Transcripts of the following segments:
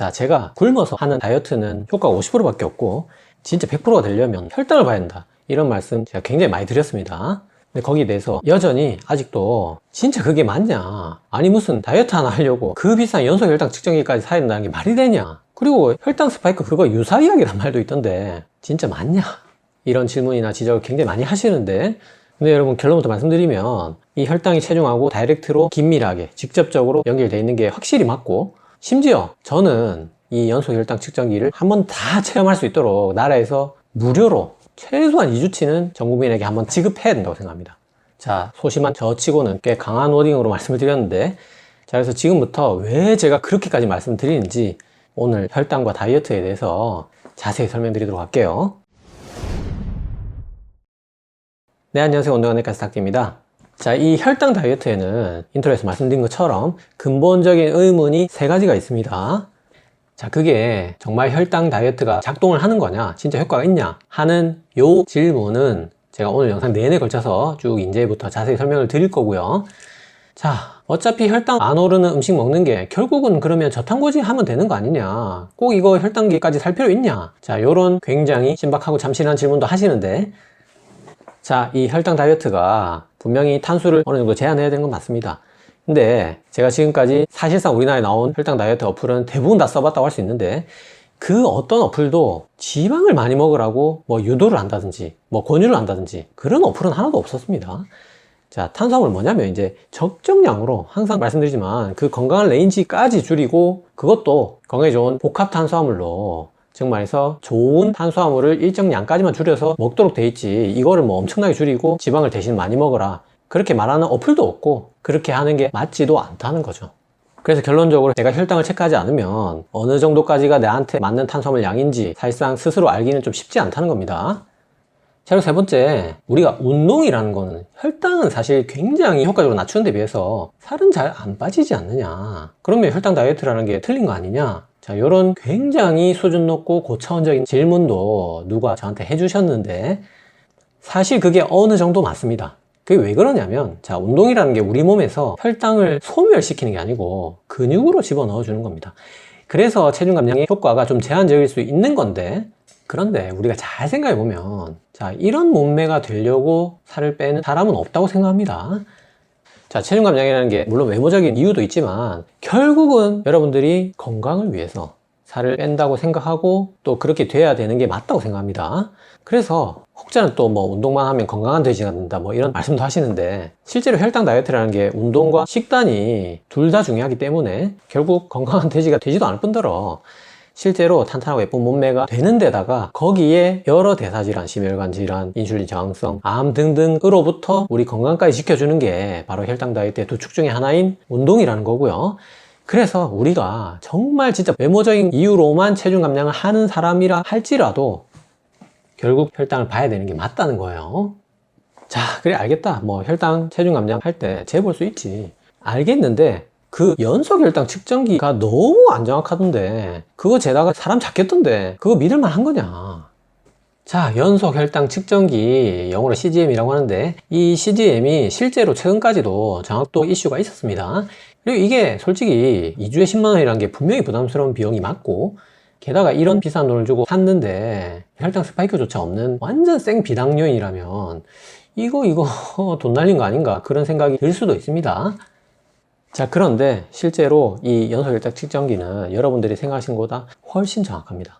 자, 제가 굶어서 하는 다이어트는 효과가 50%밖에 없고 진짜 100%가 되려면 혈당을 봐야 한다. 이런 말씀 제가 굉장히 많이 드렸습니다. 근데 거기에 대해서 여전히 아직도 진짜 그게 맞냐? 아니 무슨 다이어트 하나 하려고 그 비싼 연속 혈당 측정기까지 사야 된다는 게 말이 되냐? 그리고 혈당 스파이크 그거 유사이야기란 말도 있던데 진짜 맞냐? 이런 질문이나 지적을 굉장히 많이 하시는데 근데 여러분 결론부터 말씀드리면 이 혈당이 체중하고 다이렉트로 긴밀하게 직접적으로 연결되어 있는 게 확실히 맞고 심지어 저는 이 연속 혈당 측정기를 한 번 다 체험할 수 있도록 나라에서 무료로 최소한 2주치는 전 국민에게 한번 지급해야 된다고 생각합니다. 자, 소심한 저치고는 꽤 강한 워딩으로 말씀을 드렸는데 자, 그래서 지금부터 왜 제가 그렇게까지 말씀드리는지 오늘 혈당과 다이어트에 대해서 자세히 설명드리도록 할게요. 네, 안녕하세요. 운동하는 가스닥입니다. 자, 이 혈당 다이어트에는 인트로에서 말씀드린 것처럼 근본적인 의문이 세 가지가 있습니다. 자, 그게 정말 혈당 다이어트가 작동을 하는 거냐, 진짜 효과가 있냐 하는 요 질문은 제가 오늘 영상 내내 걸쳐서 쭉 이제부터 자세히 설명을 드릴 거고요. 자, 어차피 혈당 안 오르는 음식 먹는 게 결국은 그러면 저탄고지 하면 되는 거 아니냐? 꼭 이거 혈당계까지 살 필요 있냐? 자, 요런 굉장히 신박하고 참신한 질문도 하시는데 자, 이 혈당 다이어트가 분명히 탄수를 어느 정도 제한해야 되는 건 맞습니다. 근데 제가 지금까지 사실상 우리나라에 나온 혈당 다이어트 어플은 대부분 다 써봤다고 할 수 있는데 그 어떤 어플도 지방을 많이 먹으라고 뭐 유도를 한다든지 뭐 권유를 한다든지 그런 어플은 하나도 없었습니다. 자, 탄수화물 뭐냐면 이제 적정량으로 항상 말씀드리지만 그 건강한 레인지까지 줄이고 그것도 건강에 좋은 복합 탄수화물로 즉 말해서 좋은 탄수화물을 일정 량까지만 줄여서 먹도록 돼 있지 이거를 뭐 엄청나게 줄이고 지방을 대신 많이 먹어라 그렇게 말하는 어플도 없고 그렇게 하는 게 맞지도 않다는 거죠 그래서 결론적으로 내가 혈당을 체크하지 않으면 어느 정도까지가 나한테 맞는 탄수화물 양인지 사실상 스스로 알기는 좀 쉽지 않다는 겁니다 자, 그리고 세 번째, 우리가 운동이라는 거는 혈당은 사실 굉장히 효과적으로 낮추는 데 비해서 살은 잘 안 빠지지 않느냐. 그러면 혈당 다이어트라는 게 틀린 거 아니냐? 자, 요런 굉장히 수준 높고 고차원적인 질문도 누가 저한테 해주셨는데, 사실 그게 어느 정도 맞습니다. 그게 왜 그러냐면, 자, 운동이라는 게 우리 몸에서 혈당을 소멸시키는 게 아니고 근육으로 집어넣어 주는 겁니다. 그래서 체중 감량의 효과가 좀 제한적일 수 있는 건데, 그런데 우리가 잘 생각해 보면 자 이런 몸매가 되려고 살을 빼는 사람은 없다고 생각합니다 자 체중 감량이라는 게 물론 외모적인 이유도 있지만 결국은 여러분들이 건강을 위해서 살을 뺀다고 생각하고 또 그렇게 돼야 되는 게 맞다고 생각합니다. 그래서 혹자는 또 뭐 운동만 하면 건강한 돼지가 된다 뭐 이런 말씀도 하시는데 실제로 혈당 다이어트라는 게 운동과 식단이 둘 다 중요하기 때문에 결국 건강한 돼지가 되지도 않을 뿐더러 실제로 탄탄하고 예쁜 몸매가 되는 데다가 거기에 여러 대사질환, 심혈관 질환, 인슐린 저항성, 암 등등으로부터 우리 건강까지 지켜주는 게 바로 혈당 다이어트의 두 축 중에 하나인 운동이라는 거고요. 그래서 우리가 정말 진짜 외모적인 이유로만 체중 감량을 하는 사람이라 할지라도 결국 혈당을 봐야 되는 게 맞다는 거예요. 자, 그래 알겠다. 뭐 혈당 체중 감량 할 때 재볼 수 있지. 알겠는데 그 연속 혈당 측정기가 너무 안 정확하던데 그거 재다가 사람 잡겠던데 그거 믿을만 한 거냐? 자 연속 혈당 측정기 영어로 CGM이라고 하는데 이 CGM이 실제로 최근까지도 정확도 이슈가 있었습니다. 그리고 이게 솔직히 2주에 10만원이라는 게 분명히 부담스러운 비용이 맞고 게다가 이런 비싼 돈을 주고 샀는데 혈당 스파이크조차 없는 완전 생 비당뇨인이라면 이거 이거 돈 날린 거 아닌가 그런 생각이 들 수도 있습니다 자 그런데 실제로 이 연소혈당 측정기는 여러분들이 생각하신 것보다 훨씬 정확합니다.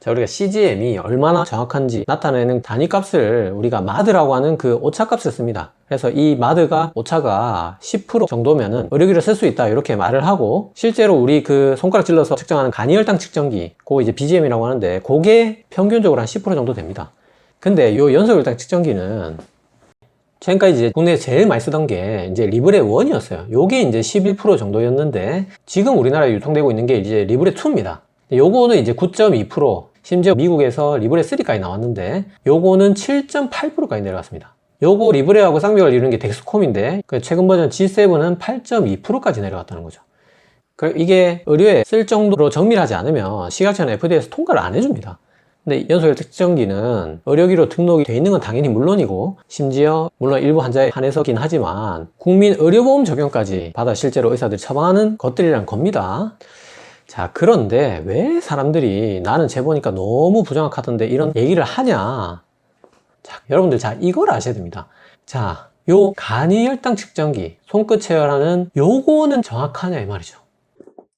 자 우리가 CGM이 얼마나 정확한지 나타내는 단위값을 우리가 마드라고 하는 그 오차값을 씁니다. 그래서 이 마드가 오차가 10% 정도면은 의료기를 쓸 수 있다 이렇게 말을 하고 실제로 우리 그 손가락 찔러서 측정하는 간이혈당 측정기 그거 이제 BGM이라고 하는데 그게 평균적으로 한 10% 정도 됩니다. 근데 이 연소혈당 측정기는 지금까지 이제 국내에서 제일 많이 쓰던 게 이제 리브레 1이었어요. 요게 이제 11% 정도였는데 지금 우리나라에 유통되고 있는 게 이제 리브레 2입니다. 요거는 이제 9.2% 심지어 미국에서 리브레 3까지 나왔는데 요거는 7.8%까지 내려갔습니다. 요거 리브레하고 쌍벽을 이루는 게 덱스콤인데 그 최근 버전 G7은 8.2%까지 내려갔다는 거죠. 이게 의료에 쓸 정도로 정밀하지 않으면 식약처나 FDA에서 통과를 안 해줍니다. 근데 연소혈 측정기는 의료기로 등록이 돼 있는 건 당연히 물론이고 심지어 물론 일부 환자에 한해서긴 하지만 국민 의료보험 적용까지 받아 실제로 의사들이 처방하는 것들이란 겁니다. 자, 그런데 왜 사람들이 나는 재보니까 너무 부정확하던데 이런 얘기를 하냐? 자, 여러분들, 자, 이걸 아셔야 됩니다. 자, 요 간이 혈당 측정기, 손끝 체열하는 요거는 정확하냐 이 말이죠.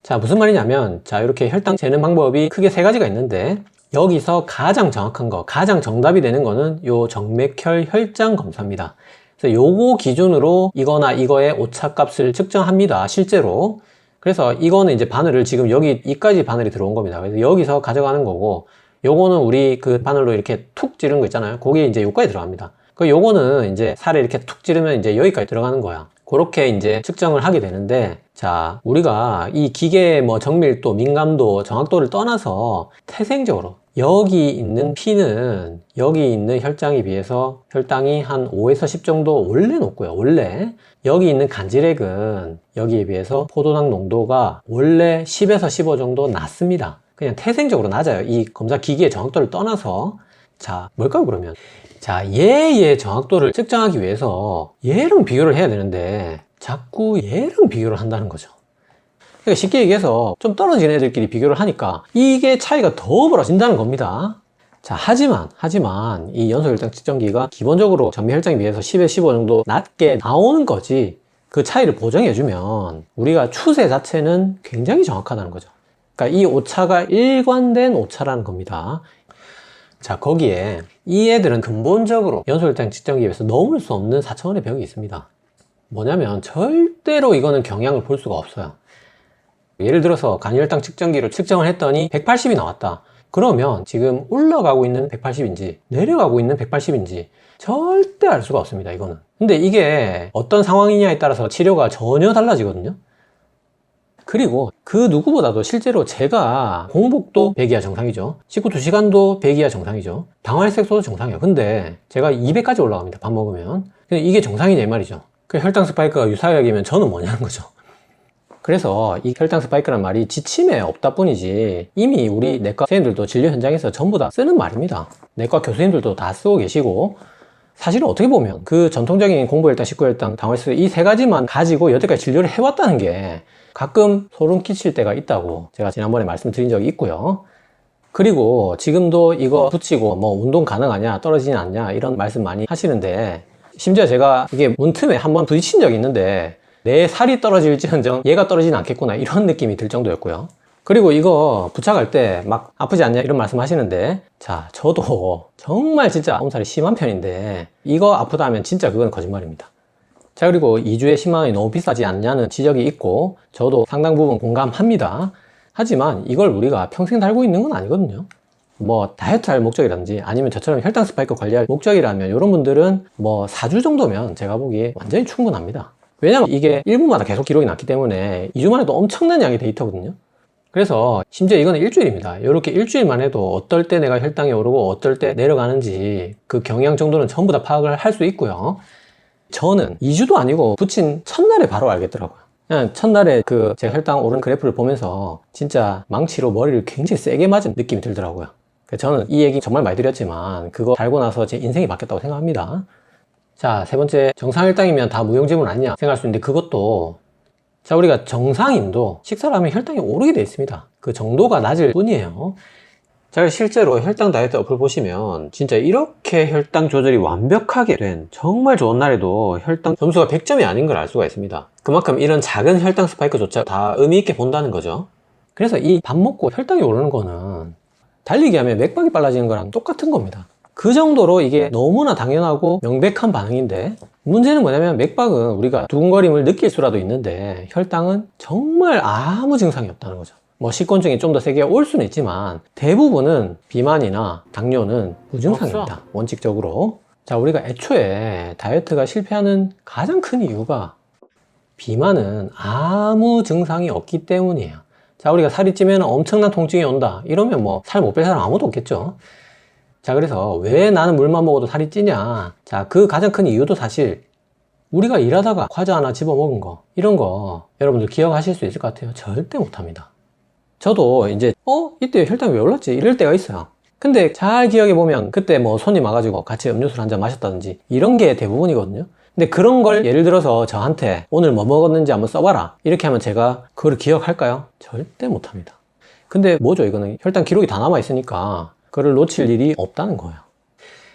자, 무슨 말이냐면, 자, 이렇게 혈당 재는 방법이 크게 세 가지가 있는데, 여기서 가장 정확한 거, 가장 정답이 되는 거는 요 정맥혈 혈장 검사입니다. 그래서 요거 기준으로 이거나 이거의 오차값을 측정합니다. 실제로. 그래서 이거는 이제 바늘을 지금 여기 이까지 바늘이 들어온 겁니다. 그래서 여기서 가져가는 거고, 요거는 우리 그 바늘로 이렇게 툭 찌른 거 있잖아요. 거기에 이제 요까지 들어갑니다. 그 요거는 이제 살에 이렇게 툭 찌르면 이제 여기까지 들어가는 거야. 그렇게 이제 측정을 하게 되는데, 자, 우리가 이 기계의 뭐 정밀도, 민감도, 정확도를 떠나서 태생적으로 여기 있는 피는 여기 있는 혈장에 비해서 혈당이 한 5에서 10 정도 원래 높고요. 원래 여기 있는 간질액은 여기에 비해서 포도당 농도가 원래 10에서 15 정도 낮습니다. 그냥 태생적으로 낮아요. 이 검사 기기의 정확도를 떠나서 자, 뭘까요 그러면? 자, 얘의 정확도를 측정하기 위해서 얘랑 비교를 해야 되는데 자꾸 얘랑 비교를 한다는 거죠. 그러니까 쉽게 얘기해서 좀 떨어진 애들끼리 비교를 하니까 이게 차이가 더 벌어진다는 겁니다. 자, 하지만, 하지만 이 연소 혈당 측정기가 기본적으로 전미 혈당에 비해서 10에 15 정도 낮게 나오는 거지 그 차이를 보정해주면 우리가 추세 자체는 굉장히 정확하다는 거죠. 그러니까 이 오차가 일관된 오차라는 겁니다. 자, 거기에 이 애들은 근본적으로 연소혈당 측정기에 비해서 넘을 수 없는 4차원의 벽이 있습니다. 뭐냐면 절대로 이거는 경향을 볼 수가 없어요. 예를 들어서 간혈당 측정기로 측정을 했더니 180이 나왔다. 그러면 지금 올라가고 있는 180인지 내려가고 있는 180인지 절대 알 수가 없습니다. 이거는. 근데 이게 어떤 상황이냐에 따라서 치료가 전혀 달라지거든요. 그리고 그 누구보다도 실제로 제가 공복도 100이하 정상이죠. 식후 2시간도 100이하 정상이죠. 당화혈색소도 정상이에요. 근데 제가 200까지 올라갑니다. 밥 먹으면. 근데 이게 정상이냐 이 말이죠. 그 혈당 스파이크가 유사약이면 저는 뭐냐는 거죠. 그래서 이 혈당 스파이크란 말이 지침에 없다 뿐이지 이미 우리 내과 선생님들도 진료 현장에서 전부 다 쓰는 말입니다. 내과 교수님들도 다 쓰고 계시고 사실은 어떻게 보면 그 전통적인 공부혈당, 식후혈당, 당화혈색 이세 가지만 가지고 여태까지 진료를 해왔다는 게 가끔 소름 끼칠 때가 있다고 제가 지난번에 말씀드린 적이 있고요. 그리고 지금도 이거 붙이고 뭐 운동 가능하냐 떨어지지 않냐 이런 말씀 많이 하시는데 심지어 제가 이게 문틈에 한번 부딪힌 적이 있는데 내 살이 떨어질지언정 얘가 떨어지진 않겠구나 이런 느낌이 들 정도였고요. 그리고 이거 부착할 때 막 아프지 않냐 이런 말씀 하시는데 자 저도 정말 진짜 엄살이 심한 편인데 이거 아프다 하면 진짜 그건 거짓말입니다. 자 그리고 2주에 10만 원이 너무 비싸지 않냐는 지적이 있고 저도 상당 부분 공감합니다. 하지만 이걸 우리가 평생 달고 있는 건 아니거든요. 뭐 다이어트 할 목적이라든지 아니면 저처럼 혈당 스파이크 관리할 목적이라면 이런 분들은 뭐 4주 정도면 제가 보기에 완전히 충분합니다. 왜냐면 이게 1분마다 계속 기록이 났기 때문에 2주만 해도 엄청난 양의 데이터거든요. 그래서 심지어 이거는 일주일입니다. 이렇게 일주일만 해도 어떨 때 내가 혈당이 오르고 어떨 때 내려가는지 그 경향 정도는 전부 다 파악을 할 수 있고요. 저는 2주도 아니고 붙인 첫날에 바로 알겠더라고요. 그냥 첫날에 그 제 혈당 오른 그래프를 보면서 진짜 망치로 머리를 굉장히 세게 맞은 느낌이 들더라고요. 그래서 저는 이 얘기 정말 많이 드렸지만 그거 달고 나서 제 인생이 바뀌었다고 생각합니다. 자, 세 번째, 정상혈당이면 다 무용지물 아니냐 생각할 수 있는데 그것도 자, 우리가 정상인도 식사를 하면 혈당이 오르게 되어 있습니다. 그 정도가 낮을 뿐이에요. 자, 실제로 혈당 다이어트 어플 보시면 진짜 이렇게 혈당 조절이 완벽하게 된 정말 좋은 날에도 혈당 점수가 100점이 아닌 걸 알 수가 있습니다. 그만큼 이런 작은 혈당 스파이크조차 다 의미 있게 본다는 거죠. 그래서 이 밥 먹고 혈당이 오르는 거는 달리기 하면 맥박이 빨라지는 거랑 똑같은 겁니다. 그 정도로 이게 너무나 당연하고 명백한 반응인데 문제는 뭐냐면 맥박은 우리가 두근거림을 느낄 수라도 있는데 혈당은 정말 아무 증상이 없다는 거죠. 뭐 식곤증이 좀 더 세게 올 수는 있지만 대부분은 비만이나 당뇨는 무증상입니다. 원칙적으로. 자, 우리가 애초에 다이어트가 실패하는 가장 큰 이유가 비만은 아무 증상이 없기 때문이에요. 자, 우리가 살이 찌면 엄청난 통증이 온다. 이러면 뭐 살 못 뺄 사람 아무도 없겠죠. 자, 그래서 왜 나는 물만 먹어도 살이 찌냐? 자, 그 가장 큰 이유도 사실 우리가 일하다가 과자 하나 집어 먹은 거, 이런 거 여러분들 기억하실 수 있을 것 같아요. 절대 못 합니다. 저도 이제, 어? 이때 혈당이 왜 올랐지? 이럴 때가 있어요. 근데 잘 기억해 보면 그때 뭐 손님 와가지고 같이 음료수를 한 잔 마셨다든지 이런 게 대부분이거든요. 근데 그런 걸 예를 들어서 저한테 오늘 뭐 먹었는지 한번 써봐라. 이렇게 하면 제가 그걸 기억할까요? 절대 못 합니다. 근데 뭐죠 이거는 혈당 기록이 다 남아 있으니까 그걸 놓칠 일이 없다는 거예요.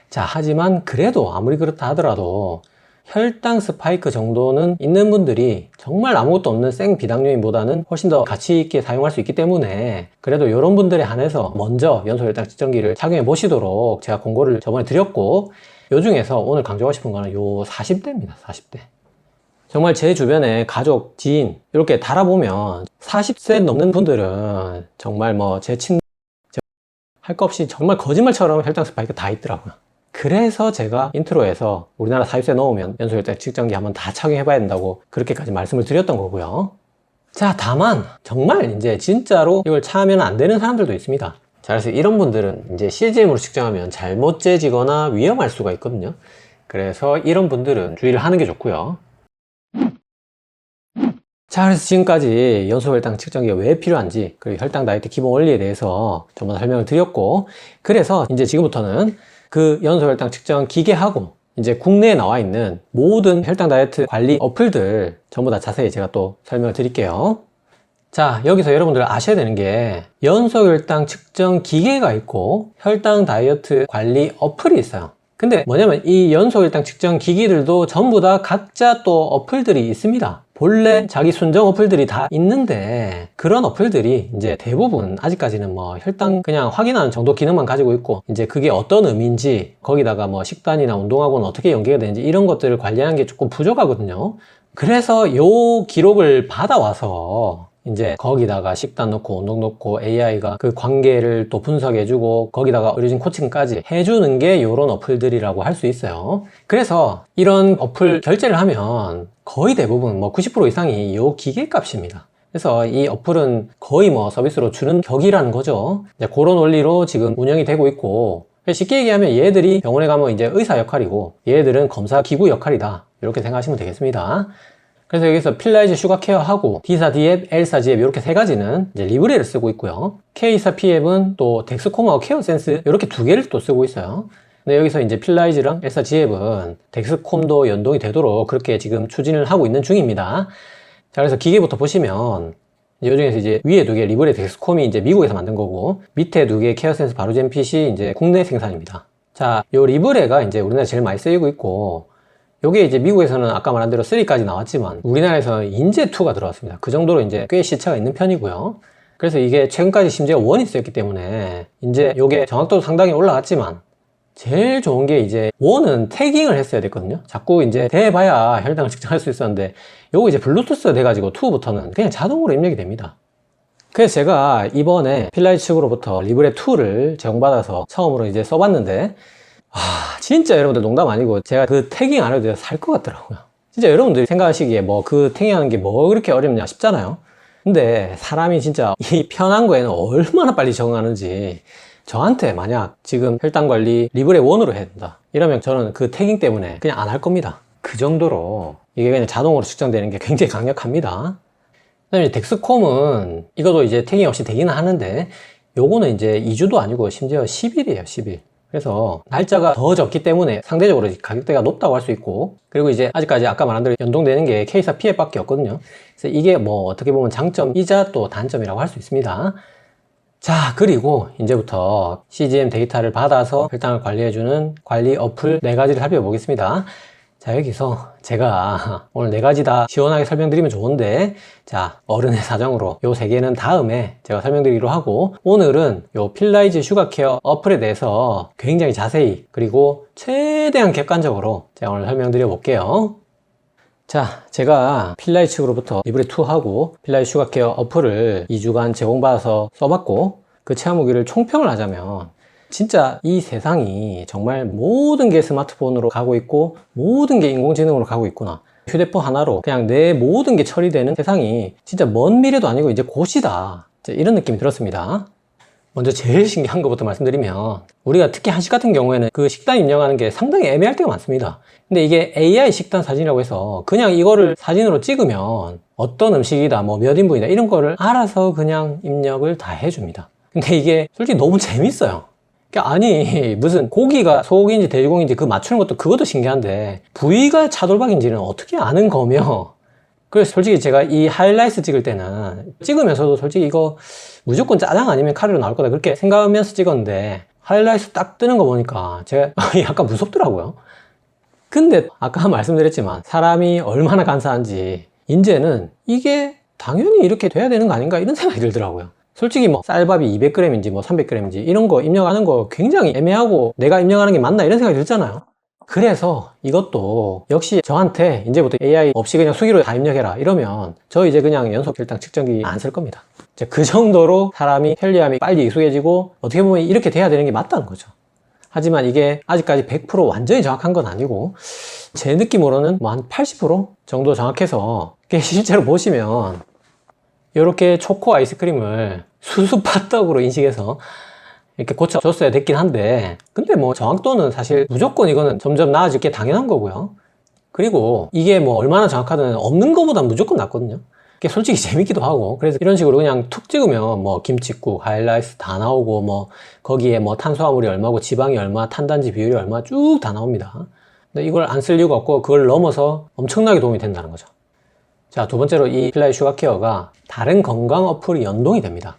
자 하지만 그래도 아무리 그렇다 하더라도 혈당 스파이크 정도는 있는 분들이 정말 아무것도 없는 생 비당뇨인보다는 훨씬 더 가치 있게 사용할 수 있기 때문에 그래도 이런 분들에 한해서 먼저 연소 혈당 측정기를 착용해 보시도록 제가 공고를 저번에 드렸고 요 중에서 오늘 강조하고 싶은 거는 요 40대입니다 40대. 정말 제 주변에 가족, 지인 이렇게 달아보면 40세 넘는 분들은 정말 뭐 제 친, 할 거 없이 정말 거짓말처럼 혈당 스파이크 다 있더라고요. 그래서 제가 인트로에서 우리나라 40세 넘으면 연소 혈당 측정기 한번 다 착용해 봐야 된다고 그렇게까지 말씀을 드렸던 거고요. 자, 다만 정말 이제 진짜로 이걸 참으면 안 되는 사람들도 있습니다. 자, 그래서 이런 분들은 이제 CGM으로 측정하면 잘못 재지거나 위험할 수가 있거든요. 그래서 이런 분들은 주의를 하는 게 좋고요. 자, 그래서 지금까지 연소혈당 측정기가 왜 필요한지, 그리고 혈당 다이어트 기본 원리에 대해서 전부 다 설명을 드렸고, 그래서 이제 지금부터는 그 연소혈당 측정 기계하고, 이제 국내에 나와 있는 모든 혈당 다이어트 관리 어플들 전부 다 자세히 제가 또 설명을 드릴게요. 자, 여기서 여러분들 아셔야 되는 게 연소혈당 측정 기계가 있고 혈당 다이어트 관리 어플이 있어요. 근데 뭐냐면 이 연소혈당 측정 기기들도 전부 다 각자 또 어플들이 있습니다. 본래 자기 순정 어플들이 다 있는데 그런 어플들이 이제 대부분 아직까지는 뭐 혈당 그냥 확인하는 정도 기능만 가지고 있고 이제 그게 어떤 의미인지 거기다가 뭐 식단이나 운동하고는 어떻게 연계가 되는지 이런 것들을 관리하는 게 조금 부족하거든요. 그래서 요 기록을 받아와서 이제 거기다가 식단 넣고 운동 넣고 AI가 그 관계를 또 분석해주고 거기다가 의료진 코칭까지 해주는 게 이런 어플들이라고 할 수 있어요. 그래서 이런 어플 결제를 하면 거의 대부분 뭐 90% 이상이 이 기계 값입니다. 그래서 이 어플은 거의 뭐 서비스로 주는 격이라는 거죠. 이제 그런 원리로 지금 운영이 되고 있고 쉽게 얘기하면 얘들이 병원에 가면 이제 의사 역할이고 얘들은 검사 기구 역할이다. 이렇게 생각하시면 되겠습니다. 그래서 여기서 필라이즈 슈가 케어하고 D사 D앱, L사 G앱 이렇게 세 가지는 이제 리브레를 쓰고 있고요. K사 P앱은 또 덱스콤하고 케어 센스 이렇게 두 개를 또 쓰고 있어요. 근데 여기서 이제 필라이즈랑 L사 G앱은 덱스콤도 연동이 되도록 그렇게 지금 추진을 하고 있는 중입니다. 자, 그래서 기계부터 보시면 이 중에서 이제 위에 두 개 리브레 덱스콤이 이제 미국에서 만든 거고 밑에 두 개 케어 센스 바로젠 핏이 이제 국내 생산입니다. 자, 요 리브레가 이제 우리나라에 제일 많이 쓰이고 있고 요게 이제 미국에서는 아까 말한 대로 3까지 나왔지만 우리나라에서는 인제 2가 들어왔습니다. 그 정도로 이제 꽤 시차가 있는 편이고요. 그래서 이게 최근까지 심지어 원이 쓰였기 때문에 이제 요게 정확도도 상당히 올라갔지만 제일 좋은 게 이제 원은 태깅을 했어야 됐거든요. 자꾸 이제 대봐야 혈당을 측정할 수 있었는데 요거 이제 블루투스가 돼가지고 2부터는 그냥 자동으로 입력이 됩니다. 그래서 제가 이번에 필라이 측으로부터 리브레 2를 제공받아서 처음으로 이제 써봤는데 아, 진짜 여러분들 농담 아니고 제가 그 태깅 안 해도 살것 같더라고요. 진짜 여러분들이 생각하시기에 뭐 그 태깅 하는 게 뭐 그렇게 어렵냐 싶잖아요. 근데 사람이 진짜 이 편한 거에는 얼마나 빨리 적응하는지 저한테 만약 지금 혈당 관리 리브레 원으로 해야 된다. 이러면 저는 그 태깅 때문에 그냥 안 할 겁니다. 그 정도로 이게 그냥 자동으로 측정되는 게 굉장히 강력합니다. 그 다음에 덱스콤은 이것도 이제 태깅 없이 되기는 하는데 요거는 이제 2주도 아니고 심지어 10일이에요, 10일. 그래서 날짜가 더 적기 때문에 상대적으로 가격대가 높다고 할 수 있고 그리고 이제 아직까지 아까 말한 대로 연동되는 게 K사 PF 밖에 없거든요. 그래서 이게 뭐 어떻게 보면 장점이자 또 단점이라고 할 수 있습니다. 자 그리고 이제부터 CGM 데이터를 받아서 혈당을 관리해주는 관리 어플 네 가지를 살펴보겠습니다 자 여기서 제가 오늘 네 가지 다 시원하게 설명드리면 좋은데 자 어른의 사정으로 요 세 개는 다음에 제가 설명드리기로 하고 오늘은 요 필라이즈 슈가케어 어플에 대해서 굉장히 자세히 그리고 최대한 객관적으로 제가 오늘 설명드려 볼게요. 자 제가 필라이 측으로부터 리브레2하고 필라이 슈가케어 어플을 2주간 제공받아서 써봤고 그 체험 후기를 총평을 하자면 진짜 이 세상이 정말 모든 게 스마트폰으로 가고 있고 모든 게 인공지능으로 가고 있구나. 휴대폰 하나로 그냥 내 모든 게 처리되는 세상이 진짜 먼 미래도 아니고 이제 곧이다. 이런 느낌이 들었습니다. 먼저 제일 신기한 것부터 말씀드리면 우리가 특히 한식 같은 경우에는 그 식단 입력하는 게 상당히 애매할 때가 많습니다. 근데 이게 AI 식단 사진이라고 해서 그냥 이거를 사진으로 찍으면 어떤 음식이다, 뭐 몇 인분이다 이런 거를 알아서 그냥 입력을 다 해줍니다. 근데 이게 솔직히 너무 재밌어요. 그러니까 아니 무슨 고기가 소고기인지 돼지고기인지 그 맞추는 것도 그것도 신기한데 부위가 차돌박인지는 어떻게 아는 거며 그래서 솔직히 제가 이 하이라이트 찍을 때는 찍으면서도 솔직히 이거 무조건 짜장 아니면 카레로 나올 거다 그렇게 생각하면서 찍었는데 하이라이트 딱 뜨는 거 보니까 제가 약간 무섭더라고요. 근데 아까 말씀드렸지만 사람이 얼마나 간사한지 이제는 이게 당연히 이렇게 돼야 되는 거 아닌가 이런 생각이 들더라고요. 솔직히 뭐 쌀밥이 200g인지 뭐 300g인지 이런 거 입력하는 거 굉장히 애매하고 내가 입력하는 게 맞나 이런 생각이 들잖아요. 그래서 이것도 역시 저한테 이제부터 AI 없이 그냥 수기로 다 입력해라 이러면 저 이제 그냥 연속 혈당 측정기 안 쓸 겁니다. 그 정도로 사람이 편리함이 빨리 익숙해지고 어떻게 보면 이렇게 돼야 되는 게 맞다는 거죠. 하지만 이게 아직까지 100% 완전히 정확한 건 아니고 제 느낌으로는 뭐 한 80% 정도 정확해서 실제로 보시면 이렇게 초코 아이스크림을 수수팥떡으로 인식해서 이렇게 고쳐줬어야 됐긴 한데 근데 뭐 정확도는 사실 무조건 이거는 점점 나아질 게 당연한 거고요. 그리고 이게 뭐 얼마나 정확하든 없는 거보다 무조건 낫거든요. 이게 솔직히 재밌기도 하고. 그래서 이런 식으로 그냥 툭 찍으면 뭐 김치국, 하이라이트 다 나오고 뭐 거기에 뭐 탄수화물이 얼마고 지방이 얼마, 탄단지 비율이 얼마 쭉 다 나옵니다. 근데 이걸 안 쓸 이유가 없고 그걸 넘어서 엄청나게 도움이 된다는 거죠 자, 두 번째로 이 필라이 슈가케어가 다른 건강 어플이 연동이 됩니다.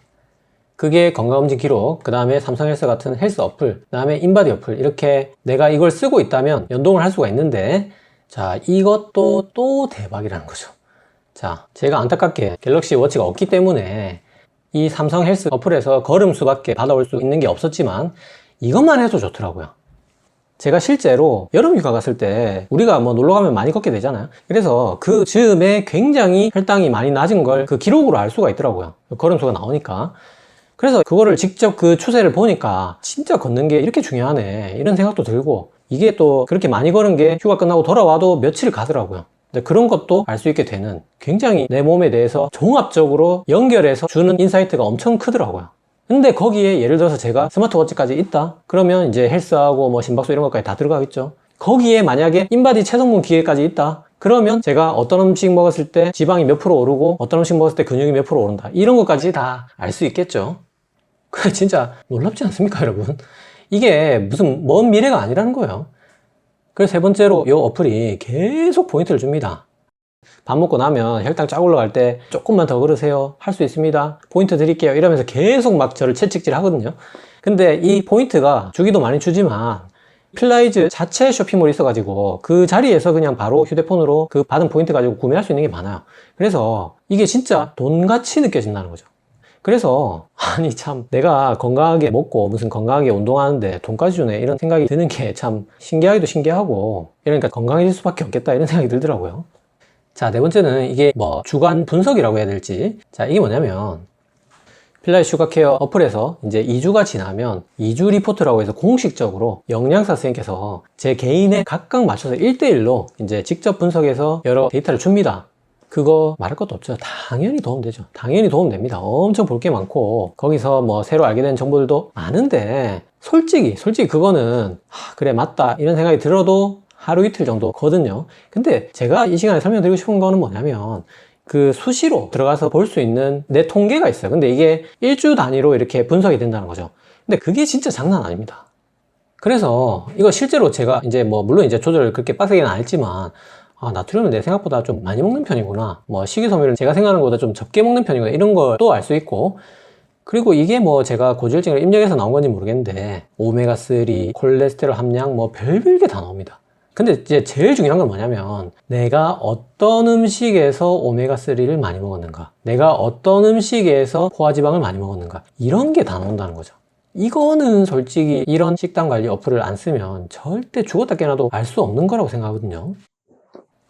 그게 건강검진 기록, 그 다음에 삼성헬스 같은 헬스 어플, 그 다음에 인바디 어플, 이렇게 내가 이걸 쓰고 있다면 연동을 할 수가 있는데, 자, 이것도 또 대박이라는 거죠. 자, 제가 안타깝게 갤럭시 워치가 없기 때문에 이 삼성 헬스 어플에서 걸음 수밖에 받아올 수 있는 게 없었지만, 이것만 해도 좋더라고요. 제가 실제로 여름 휴가 갔을 때 우리가 뭐 놀러 가면 많이 걷게 되잖아요. 그래서 그 즈음에 굉장히 혈당이 많이 낮은 걸 그 기록으로 알 수가 있더라고요. 걸음수가 나오니까. 그래서 그거를 직접 그 추세를 보니까 진짜 걷는 게 이렇게 중요하네. 이런 생각도 들고 이게 또 그렇게 많이 걸은 게 휴가 끝나고 돌아와도 며칠 가더라고요. 그런 것도 알 수 있게 되는 굉장히 내 몸에 대해서 종합적으로 연결해서 주는 인사이트가 엄청 크더라고요. 근데 거기에 예를 들어서 제가 스마트워치까지 있다? 그러면 이제 헬스하고 뭐 심박수 이런 것까지 다 들어가겠죠. 거기에 만약에 인바디 체성분 기계까지 있다? 그러면 제가 어떤 음식 먹었을 때 지방이 몇 프로 오르고 어떤 음식 먹었을 때 근육이 몇 프로 오른다. 이런 것까지 다 알 수 있겠죠. 그 진짜 놀랍지 않습니까, 여러분? 이게 무슨 먼 미래가 아니라는 거예요. 그래서 세 번째로 이 어플이 계속 포인트를 줍니다. 밥 먹고 나면 혈당 쫙 올라갈 때 조금만 더 걸으세요. 할 수 있습니다. 포인트 드릴게요. 이러면서 계속 막 저를 채찍질 하거든요. 근데 이 포인트가 주기도 많이 주지만 필라이즈 자체 쇼핑몰이 있어가지고 그 자리에서 그냥 바로 휴대폰으로 그 받은 포인트 가지고 구매할 수 있는 게 많아요. 그래서 이게 진짜 돈같이 느껴진다는 거죠. 그래서 아니 참 내가 건강하게 먹고 무슨 건강하게 운동하는데 돈까지 주네 이런 생각이 드는 게 참 신기하기도 신기하고 이러니까 건강해질 수밖에 없겠다 이런 생각이 들더라고요. 자, 네 번째는 이게 뭐 주간 분석이라고 해야 될지. 자, 이게 뭐냐면 필라이 슈가케어 어플에서 이제 2주가 지나면 2주 리포트라고 해서 공식적으로 영양사 선생님께서 제 개인에 각각 맞춰서 1대1로 이제 직접 분석해서 여러 데이터를 줍니다. 그거 말할 것도 없죠. 당연히 도움되죠. 당연히 도움됩니다. 엄청 볼 게 많고, 거기서 뭐 새로 알게 된 정보들도 많은데, 솔직히, 솔직히 그거는, 하, 그래, 맞다. 이런 생각이 들어도 하루 이틀 정도거든요. 근데 제가 이 시간에 설명드리고 싶은 거는 뭐냐면 그 수시로 들어가서 볼 수 있는 내 통계가 있어요. 근데 이게 일주 단위로 이렇게 분석이 된다는 거죠. 근데 그게 진짜 장난 아닙니다. 그래서 이거 실제로 제가 이제 뭐 물론 이제 조절을 그렇게 빡세게는 안 했지만 아, 나트륨을 내 생각보다 좀 많이 먹는 편이구나. 뭐 식이섬유를 제가 생각하는 것보다 좀 적게 먹는 편이구나. 이런 걸 또 알 수 있고 그리고 이게 뭐 제가 고지혈증을 입력해서 나온 건지 모르겠는데 오메가3, 콜레스테롤 함량 뭐 별별 게 다 나옵니다. 근데 이제 제일 중요한 건 뭐냐면 내가 어떤 음식에서 오메가3를 많이 먹었는가? 내가 어떤 음식에서 포화지방을 많이 먹었는가? 이런 게 다 나온다는 거죠. 이거는 솔직히 이런 식단 관리 어플을 안 쓰면 절대 죽었다 깨나도 알 수 없는 거라고 생각하거든요.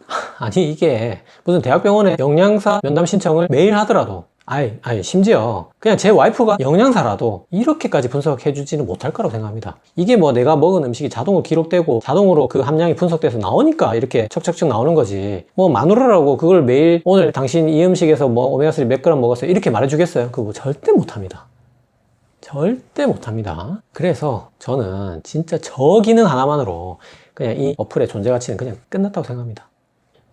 아니 이게 무슨 대학병원에 영양사 면담 신청을 매일 하더라도 아니, 아니, 심지어 그냥 제 와이프가 영양사라도 이렇게까지 분석해 주지는 못할 거라고 생각합니다. 이게 뭐 내가 먹은 음식이 자동으로 기록되고 자동으로 그 함량이 분석돼서 나오니까 이렇게 척척척 나오는 거지. 뭐 마누라라고 그걸 매일 오늘 당신 이 음식에서 뭐 오메가3 몇 그램 먹었어요. 이렇게 말해 주겠어요? 그거 절대 못 합니다. 절대 못 합니다. 그래서 저는 진짜 저 기능 하나만으로 그냥 이 어플의 존재 가치는 그냥 끝났다고 생각합니다.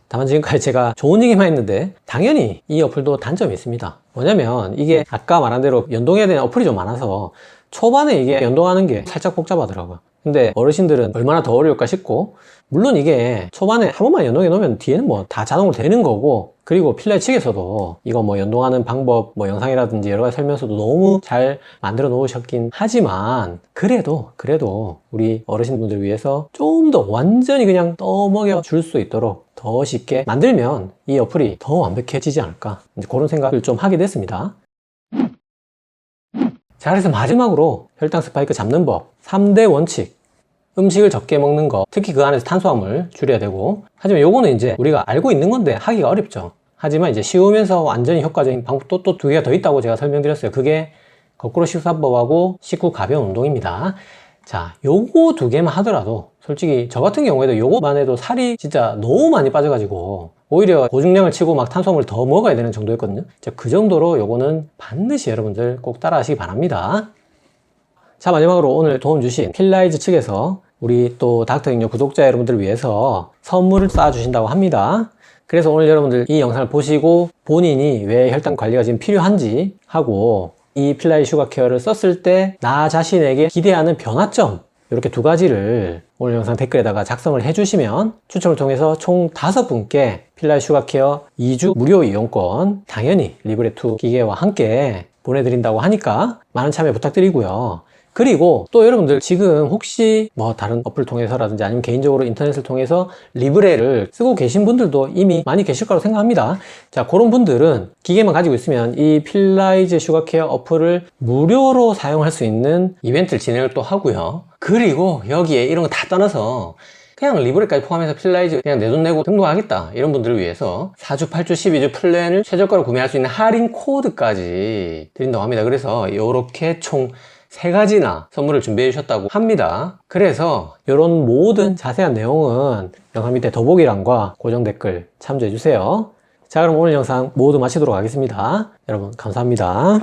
다만 지금까지 제가 좋은 얘기만 했는데 당연히 이 어플도 단점이 있습니다. 뭐냐면 이게 아까 말한 대로 연동해야 되는 어플이 좀 많아서 초반에 이게 연동하는 게 살짝 복잡하더라고요 근데 어르신들은 얼마나 더 어려울까 싶고 물론 이게 초반에 한 번만 연동해 놓으면 뒤에는 뭐 다 자동으로 되는 거고 그리고 필라이 측에서도 이거 뭐 연동하는 방법 뭐 영상이라든지 여러 가지 설명서도 너무 잘 만들어 놓으셨긴 하지만 그래도 그래도 우리 어르신분들 위해서 좀 더 완전히 그냥 떠먹여 줄 수 있도록 더 쉽게 만들면 이 어플이 더 완벽해지지 않을까. 이제 그런 생각을 좀 하게 됐습니다. 자 그래서 마지막으로 혈당 스파이크 잡는 법 3대 원칙 음식을 적게 먹는 거 특히 그 안에서 탄수화물 줄여야 되고. 하지만 요거는 이제 우리가 알고 있는 건데 하기가 어렵죠. 하지만 이제 쉬우면서 완전히 효과적인 방법도 또 두 개가 더 있다고 제가 설명드렸어요. 그게 거꾸로 식사법하고 식후 가벼운 운동입니다. 자 요거 두 개만 하더라도 솔직히 저 같은 경우에도 요거만 해도 살이 진짜 너무 많이 빠져가지고 오히려 고중량을 치고 막 탄수화물 더 먹어야 되는 정도였거든요. 자, 그 정도로 요거는 반드시 여러분들 꼭 따라 하시기 바랍니다. 자 마지막으로 오늘 도움 주신 필라이즈 측에서 우리 또 닥터 인요 구독자 여러분들을 위해서 선물을 쏴주신다고 합니다 그래서 오늘 여러분들 이 영상을 보시고 본인이 왜 혈당 관리가 지금 필요한지 하고 이 필라이 슈가 케어를 썼을 때 나 자신에게 기대하는 변화점 이렇게 두 가지를 오늘 영상 댓글에다가 작성을 해주시면 추첨을 통해서 총 다섯 분께 필라이 슈가 케어 2주 무료 이용권 당연히 리브레2 기계와 함께 보내드린다고 하니까 많은 참여 부탁드리고요. 그리고 또 여러분들 지금 혹시 뭐 다른 어플 통해서라든지 아니면 개인적으로 인터넷을 통해서 리브레를 쓰고 계신 분들도 이미 많이 계실 거라고 생각합니다. 자, 그런 분들은 기계만 가지고 있으면 이 필라이즈 슈가케어 어플을 무료로 사용할 수 있는 이벤트를 진행을 또 하고요. 그리고 여기에 이런 거 다 떠나서 그냥 리브레까지 포함해서 필라이즈 그냥 내 돈 내고 등록하겠다 이런 분들을 위해서 4주, 8주, 12주 플랜을 최저가로 구매할 수 있는 할인 코드까지 드린다고 합니다. 그래서 이렇게 총 세 가지나 선물을 준비해 주셨다고 합니다. 그래서 이런 모든 자세한 내용은 영상 밑에 더보기란과 고정 댓글 참조해 주세요. 자, 그럼 오늘 영상 모두 마치도록 하겠습니다. 여러분, 감사합니다.